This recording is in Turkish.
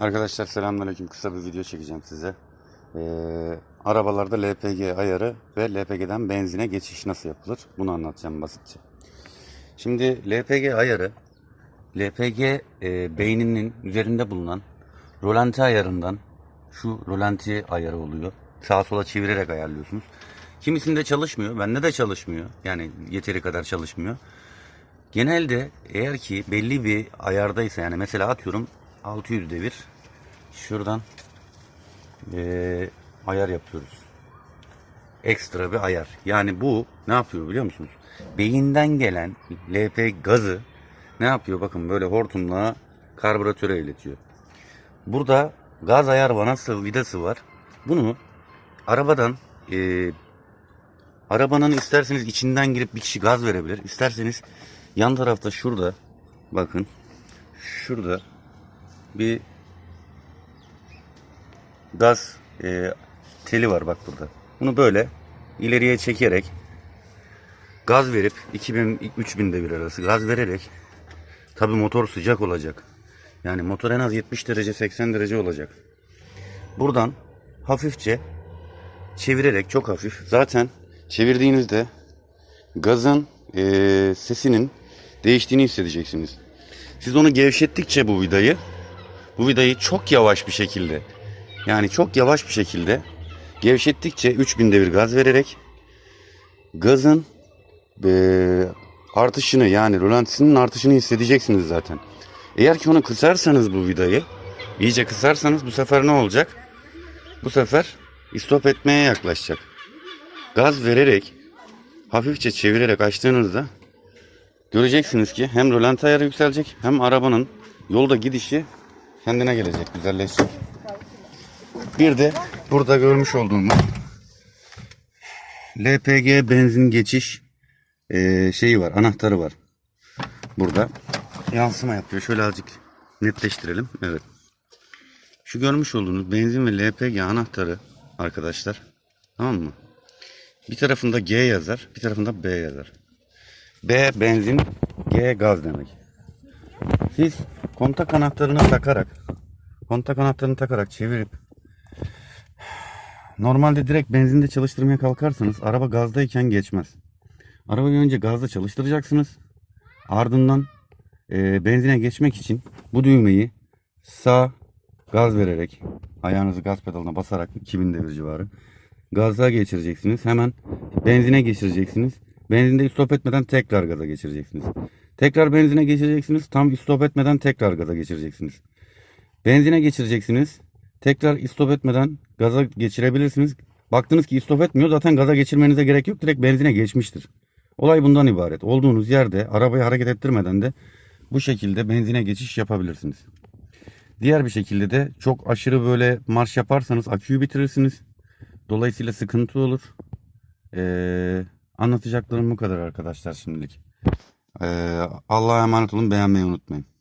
Arkadaşlar selamünaleyküm. Kısa bir video çekeceğim size. Ee, arabalarda LPG ayarı ve LPG'den benzine geçiş nasıl yapılır? Bunu anlatacağım basitçe. Şimdi LPG ayarı LPG e, beyninin üzerinde bulunan rolanti ayarından şu rolanti ayarı oluyor. Sağa sola çevirerek ayarlıyorsunuz. Kimisinde çalışmıyor. Bende de çalışmıyor. Yani yeteri kadar çalışmıyor. Genelde eğer ki belli bir ayardaysa yani mesela atıyorum 600 devir şuradan eee, ayar yapıyoruz. Ekstra bir ayar. Yani bu ne yapıyor biliyor musunuz? Beyinden gelen LP gazı ne yapıyor? Bakın böyle hortumla karbüratöre iletiyor. Burada gaz ayar vanası vidası var. Bunu arabadan eee Arabanın isterseniz içinden girip bir kişi gaz verebilir. İsterseniz yan tarafta şurada bakın şurada bir gaz e, teli var bak burada. Bunu böyle ileriye çekerek gaz verip 2000 3000 devir arası gaz vererek tabi motor sıcak olacak. Yani motor en az 70 derece 80 derece olacak. Buradan hafifçe çevirerek çok hafif. Zaten çevirdiğinizde gazın eee, sesinin değiştiğini hissedeceksiniz. Siz onu gevşettikçe bu vidayı, bu vidayı çok yavaş bir şekilde, yani çok yavaş bir şekilde gevşettikçe 3000 devir gaz vererek gazın eee, artışını yani rolantisinin artışını hissedeceksiniz zaten. Eğer ki onu kısarsanız bu vidayı, iyice kısarsanız bu sefer ne olacak? Bu sefer istop etmeye yaklaşacak. Gaz vererek hafifçe çevirerek açtığınızda göreceksiniz ki hem rölanti ayarı yükselecek hem arabanın yolda gidişi kendine gelecek, güzelleşecek. Bir de burada görmüş olduğumuz LPG benzin geçiş eee, şeyi var, anahtarı var. Burada yansıma yapıyor. Şöyle azıcık netleştirelim. Evet. Şu görmüş olduğunuz benzin ve LPG anahtarı arkadaşlar. Tamam mı? Bir tarafında G yazar, bir tarafında B yazar. B benzin, G gaz demek. Siz kontak anahtarını takarak, kontak anahtarını takarak çevirip normalde direkt benzinde çalıştırmaya kalkarsanız araba gazdayken geçmez. Arabayı önce gazda çalıştıracaksınız. Ardından e, benzine geçmek için bu düğmeyi sağ gaz vererek ayağınızı gaz pedalına basarak 2000 devir civarı gaza geçireceksiniz. Hemen benzine geçireceksiniz. Benzinde stop etmeden tekrar gaza geçireceksiniz. Tekrar benzine geçireceksiniz. Tam stop etmeden tekrar gaza geçireceksiniz. Benzine geçireceksiniz. Tekrar stop etmeden gaza geçirebilirsiniz. Baktınız ki stop etmiyor. Zaten gaza geçirmenize gerek yok. Direkt benzine geçmiştir. Olay bundan ibaret. Olduğunuz yerde arabayı hareket ettirmeden de bu şekilde benzine geçiş yapabilirsiniz. Diğer bir şekilde de çok aşırı böyle marş yaparsanız aküyü bitirirsiniz. Dolayısıyla sıkıntı olur. Ee, anlatacaklarım bu kadar arkadaşlar şimdilik. Ee, Allah'a emanet olun beğenmeyi unutmayın.